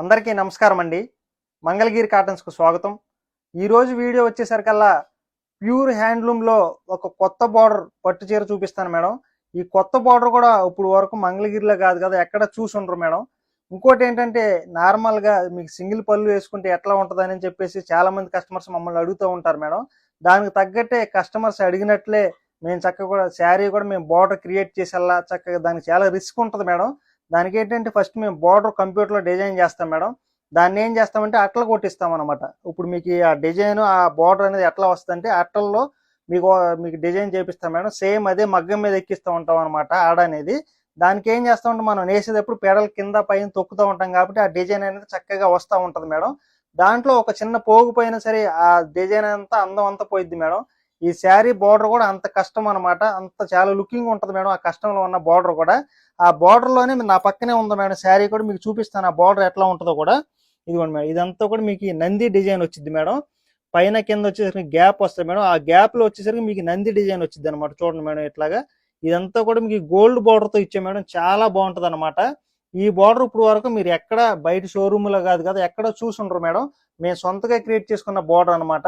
అందరికీ నమస్కారం అండి. మంగళగిరి కాటన్స్కు స్వాగతం. ఈరోజు వీడియో వచ్చేసరికల్లా ప్యూర్ హ్యాండ్లూమ్లో ఒక కొత్త బార్డర్ పట్టు చీర చూపిస్తాను మేడం. ఈ కొత్త బార్డర్ కూడా ఇప్పుడు వరకు మంగళగిరిలో కాదు కదా ఎక్కడ చూసి ఉండరు మేడం. ఇంకోటి ఏంటంటే నార్మల్గా మీకు సింగిల్ పళ్ళు వేసుకుంటే ఎట్లా ఉంటుందని చెప్పేసి చాలా మంది కస్టమర్స్ మమ్మల్ని అడుగుతూ ఉంటారు మేడం. దానికి తగ్గట్టే కస్టమర్స్ అడిగినట్లే మేము చక్కగా కూడా శారీ కూడా మేము బార్డర్ క్రియేట్ చేసేలా చక్కగా దానికి చాలా రిస్క్ ఉంటుంది మేడం. దానికి ఏంటంటే ఫస్ట్ మేము బార్డర్ కంప్యూటర్లో డిజైన్ చేస్తాం మేడం. దాన్ని ఏం చేస్తామంటే అట్టలు కొట్టిస్తాం అనమాట ఇప్పుడు మీకు ఆ డిజైన్ ఆ బార్డర్ అనేది ఎట్లా వస్తుందంటే అట్టల్లో మీకు మీకు డిజైన్ చేపిస్తాం మేడం. సేమ్ అదే మగ్గం మీద ఎక్కిస్తూ ఉంటాం అనమాట ఆడ అనేది. దానికి ఏం చేస్తామంటే మనం వేసేటప్పుడు పెడల కింద పైన తొక్కుతూ ఉంటాం కాబట్టి ఆ డిజైన్ అనేది చక్కగా వస్తూ ఉంటుంది మేడం. దాంట్లో ఒక చిన్న పోగుపోయినా సరే ఆ డిజైన్ అంతా అందం అంతా పోయిద్ది మేడం. ఈ శారీ బార్డర్ కూడా అంత కష్టం అనమాట అంత చాలా లుకింగ్ ఉంటుంది మేడం ఆ కష్టంలో ఉన్న బార్డర్ కూడా. ఆ బార్డర్లోనే నా పక్కనే ఉంది మేడం శారీ కూడా మీకు చూపిస్తాను. ఆ బార్డర్ ఎట్లా ఉంటుందో కూడా. ఇదిగోండి మేడం ఇదంతా కూడా మీకు నంది డిజైన్ వచ్చింది మేడం. పైన కింద వచ్చేసరికి గ్యాప్ వస్తుంది మేడం. ఆ గ్యాప్లో వచ్చేసరికి మీకు నంది డిజైన్ వచ్చింది అనమాట చూడండి మేడం ఇట్లాగా. ఇదంతా కూడా మీకు గోల్డ్ బార్డర్తో ఇచ్చే మేడం చాలా బాగుంటది అనమాట ఈ బార్డర్ ఇప్పుడు వరకు మీరు ఎక్కడ బయట షోరూమ్లో కాదు కదా ఎక్కడ చూసుండ్రు మేడం. మేము సొంతగా క్రియేట్ చేసుకున్న బార్డర్ అన్నమాట.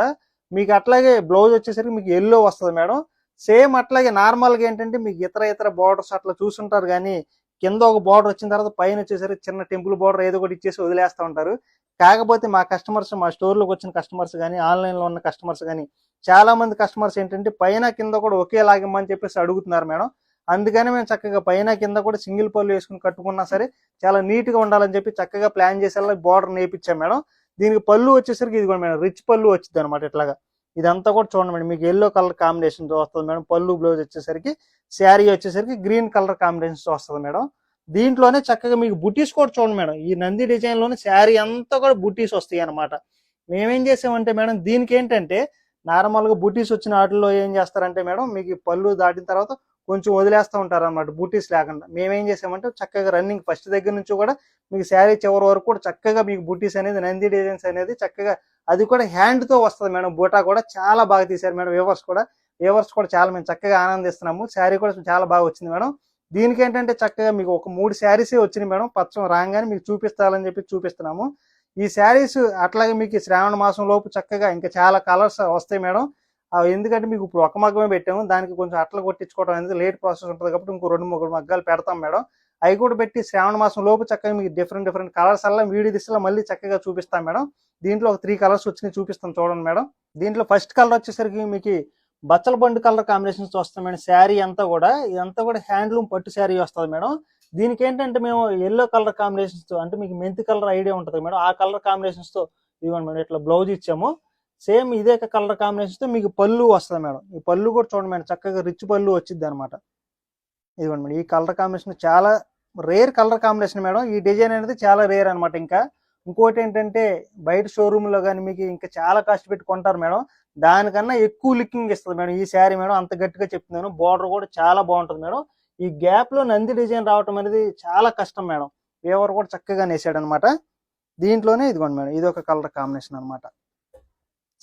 మీకు అట్లాగే బ్లౌజ్ వచ్చేసరికి మీకు ఎల్లో వస్తుంది మేడం. సేమ్ అట్లాగే నార్మల్గా ఏంటంటే మీకు ఇతర ఇతర బార్డర్స్ అట్లా చూసుంటారు కానీ కింద ఒక బార్డర్ వచ్చిన తర్వాత పైన వచ్చేసరికి చిన్న టెంపుల్ బార్డర్ ఏదో ఒకటి ఇచ్చేసి వదిలేస్తూ ఉంటారు. కాకపోతే మా కస్టమర్స్ మా స్టోర్లోకి వచ్చిన కస్టమర్స్ కానీ ఆన్లైన్లో ఉన్న కస్టమర్స్ కానీ చాలా మంది కస్టమర్స్ ఏంటంటే పైన కింద కూడా ఒకేలాగమ్మని చెప్పేసి అడుగుతున్నారు మేడం. అందుకని మేము చక్కగా పైన కింద కూడా సింగిల్ పళ్ళు వేసుకుని కట్టుకున్నా సరే చాలా నీట్గా ఉండాలని చెప్పి చక్కగా ప్లాన్ చేసేలా బార్డర్ నేర్పించాం మేడం. దీనికి పళ్ళు వచ్చేసరికి ఇది కూడా మేడం రిచ్ పళ్ళు వచ్చింది అనమాట ఇట్లాగా. ఇదంతా కూడా చూడండి మేడం మీకు ఎల్లో కలర్ కాంబినేషన్ వస్తుంది మేడం. పళ్ళు బ్లౌజ్ వచ్చేసరికి శారీ వచ్చేసరికి గ్రీన్ కలర్ కాంబినేషన్ వస్తుంది మేడం. దీంట్లోనే చక్కగా మీకు బుటీస్ కూడా చూడండి మేడం. ఈ నంది డిజైన్లోనే శారీ అంతా కూడా బుటీస్ వస్తాయి అనమాట మేమేం చేసామంటే మేడం దీనికి ఏంటంటే నార్మల్గా బుటీస్ వచ్చిన వాటిల్లో ఏం చేస్తారంటే మేడం మీకు పళ్ళు దాటిన తర్వాత కొంచెం వదిలేస్తూ ఉంటారు అనమాట బూటీస్ లేకుండా. మేమేం చేసామంటే చక్కగా రన్నింగ్ ఫస్ట్ దగ్గర నుంచి కూడా మీకు శారీ చివరి వరకు కూడా చక్కగా మీకు బూటీస్ అనేది నంది డిజైన్స్ అనేది చక్కగా అది కూడా హ్యాండ్తో వస్తుంది మేడం. బూటా కూడా చాలా బాగా తీశారు మేడం. వేవర్స్ కూడా వేవర్స్ కూడా చాలా మేము చక్కగా ఆనందిస్తున్నాము. శారీ కూడా చాలా బాగా వచ్చింది మేడం. దీనికి ఏంటంటే చక్కగా మీకు ఒక మూడు శారీసే వచ్చినాయి మేడం. పచ్చం రాగానే మీకు చూపిస్తాలని చెప్పి చూపిస్తున్నాము. ఈ శారీస్ అట్లాగే మీకు శ్రావణ మాసం లోపు చక్కగా ఇంకా చాలా కలర్స్ వస్తాయి మేడం. ఎందుకంటే మీకు ఇప్పుడు ఒక మగ్గమే పెట్టాము దానికి కొంచెం అట్లా కొట్టించుకోవడం అనేది లేట్ ప్రాసెస్ ఉంటుంది కాబట్టి ఇంకో రెండు మూడు మగ్గాలు పెడతాం మేడం. అవి కూడా పెట్టి శ్రావణ మాసం లోపు చక్కగా మీకు డిఫరెంట్ డిఫరెంట్ కలర్స్ అలా వీడియో దిశలో మళ్ళీ చక్కగా చూపిస్తాం మేడం. దీంట్లో ఒక త్రీ కలర్స్ వచ్చినాయి చూపిస్తాం చూడండి మేడం. దీంట్లో ఫస్ట్ కలర్ వచ్చేసరికి మీకు బచ్చల బండు కలర్ కాంబినేషన్స్ వస్తాయి మేడం. శారీ అంతా కూడా ఇదంతా కూడా హ్యాండ్లూమ్ పట్టు శారీ వస్తుంది మేడం. దీనికి ఏంటంటే మేము ఎల్లో కలర్ కాంబినేషన్స్తో అంటే మీకు మెంతి కలర్ ఐడియా ఉంటుంది మేడం. ఆ కలర్ కాంబినేషన్స్తో తో మేడం ఇట్లా బ్లౌజ్ ఇచ్చాము. సేమ్ ఇదే కలర్ కాంబినేషన్తో తో మీకు పళ్ళు వస్తుంది మేడం. ఈ పళ్ళు కూడా చూడండి మేడం చక్కగా రిచ్ పళ్ళు వచ్చింది అనమాట ఇదిగోండి మేడం ఈ కలర్ కాంబినేషన్ చాలా రేర్ కలర్ కాంబినేషన్ మేడం. ఈ డిజైన్ అనేది చాలా రేర్ అనమాట ఇంకా. ఇంకోటి ఏంటంటే బయట షోరూమ్లో కానీ మీకు ఇంకా చాలా కాస్ట్ పెట్టి కొంటారు మేడం. దానికన్నా ఎక్కువ లుకింగ్ ఇస్తుంది మేడం ఈ శారీ మేడం. అంత గట్టిగా చెప్తున్నాను బార్డర్ కూడా చాలా బాగుంటుంది మేడం. ఈ గ్యాప్లో నంది డిజైన్ రావటం అనేది చాలా కష్టం మేడం. ఫేవర్ కూడా చక్కగా నేసాడు అనమాట దీంట్లోనే ఇదిగోండి మేడం ఇది ఒక కలర్ కాంబినేషన్ అనమాట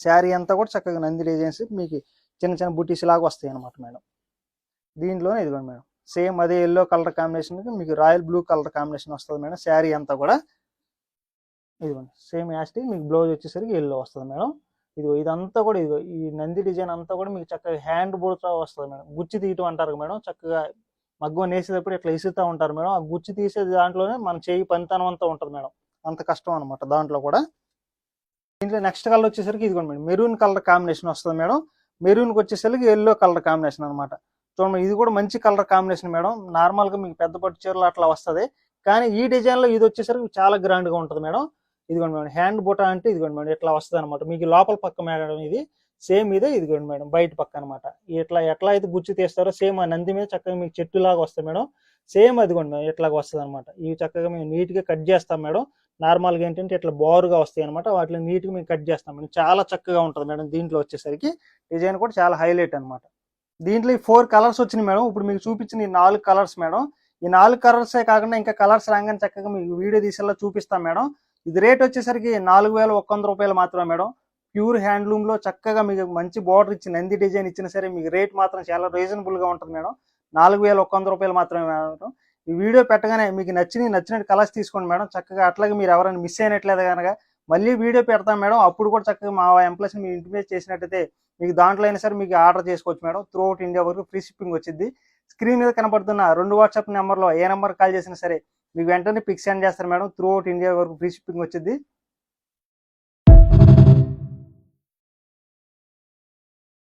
శారీ అంతా కూడా చక్కగా నంది డిజైన్స్ మీకు చిన్న చిన్న బుటీస్ లాగా వస్తాయి అనమాట మేడం. దీంట్లోనే ఇదిగోండి మేడం. సేమ్ అదే ఎల్లో కలర్ కాంబినేషన్కి మీకు రాయల్ బ్లూ కలర్ కాంబినేషన్ వస్తుంది మేడం. శారీ అంతా కూడా ఇదిగోండి. సేమ్ యాస్టీ మీకు బ్లౌజ్ వచ్చేసరికి ఎల్లో వస్తుంది మేడం. ఇదిగో ఇదంతా కూడా ఇదిగో ఈ నంది డిజైన్ అంతా కూడా మీకు చక్కగా హ్యాండ్ బోర్డ్తో వస్తుంది మేడం. గుచ్చి తీయటం అంటారు మేడం. చక్కగా మగ్గం నేసేటప్పుడు ఇట్లా ఇసుతూ ఉంటారు మేడం. ఆ గుచ్చి తీసే దాంట్లోనే మన చేయి పనితనం అంతా ఉంటుంది మేడం. అంత కష్టం అనమాట దాంట్లో కూడా. దీంట్లో నెక్స్ట్ కలర్ వచ్చేసరికి ఇదిగోండి మేడం మెరూన్ కలర్ కాంబినేషన్ వస్తుంది మేడం. మెరూన్కి వచ్చేసరికి ఎల్లో కలర్ కాంబినేషన్ అనమాట చూడండి ఇది కూడా మంచి కలర్ కాంబినేషన్ మేడం. నార్మల్గా మీకు పెద్ద పట్టు చీరలు అట్లా వస్తుంది. కానీ ఈ డిజైన్లో ఇది వచ్చేసరికి చాలా గ్రాండ్గా ఉంటుంది మేడం. ఇదిగోండి మేడం హ్యాండ్ బుటా అంటే ఇదిగోండి మేడం ఇట్లా వస్తుంది అనమాట మీకు లోపల పక్క మేడం ఇది సేమ్ ఇదే ఇదిగోండి మేడం బయట పక్క అనమాట ఇట్లా ఎట్లా అయితే గుచ్చి తీస్తారో సేమ్ ఆ నంది మీద చక్కగా మీకు చెట్టు లాగా వస్తుంది మేడం. సేమ్ అదిగోండి మేడం ఇట్లాగా వస్తుంది అనమాట ఇవి చక్కగా మేము నీట్గా కట్ చేస్తాం మేడం. నార్మల్గా ఏంటంటే ఇట్లా బారుగా వస్తాయి అనమాట వాటిని నీట్గా మేము కట్ చేస్తాం. మేడం చాలా చక్కగా ఉంటుంది మేడం దీంట్లో వచ్చేసరికి. డిజైన్ కూడా చాలా హైలైట్ అనమాట దీంట్లో ఈ ఫోర్ కలర్స్ వచ్చినాయి మేడం. ఇప్పుడు మీకు చూపించిన ఈ నాలుగు కలర్స్ మేడం. ఈ నాలుగు కలర్సే కాకుండా ఇంకా కలర్స్ రాగానే చక్కగా మీకు వీడియో తీసేలా చూపిస్తాం మేడం. ఇది రేట్ వచ్చేసరికి నాలుగు వేల ఒక్క వంద రూపాయలు మాత్రమే మేడం. ప్యూర్ హ్యాండ్లూమ్లో చక్కగా మీకు మంచి బార్డర్ ఇచ్చి నంది డిజైన్ ఇచ్చినా సరే మీకు రేట్ మాత్రం చాలా రీజనబుల్గా ఉంటుంది మేడం. నాలుగు వేల ఒక్క వంద రూపాయలు మాత్రమే మేడం. ఈ వీడియో పెట్టగానే మీకు నచ్చిన నచ్చినట్టు కలర్స్ తీసుకోండి మేడం. చక్కగా అట్లాగే మీరు ఎవరైనా మిస్ అయినట్లేదు కనుక మళ్ళీ వీడియో పెడతాం మేడం. అప్పుడు కూడా చక్కగా మా ఎంప్లాయీస్ని మీరు ఇంటిమేట్ చేసినట్టయితే మీకు దాంట్లో అయినా సరే మీకు ఆర్డర్ చేసుకోవచ్చు మేడం. త్రూ అవుట్ ఇండియా వరకు ఫ్రీ షిప్పింగ్ వచ్చింది స్క్రీన్ మీద కనపడుతున్న రెండు వాట్సాప్ నెంబర్లో ఏ నెంబర్ కాల్ చేసినా సరే మీకు వెంటనే పిక్ సెండ్ చేస్తారు మేడం. త్రూ అవుట్ ఇండియా వరకు ఫ్రీ షిప్పింగ్ వచ్చింది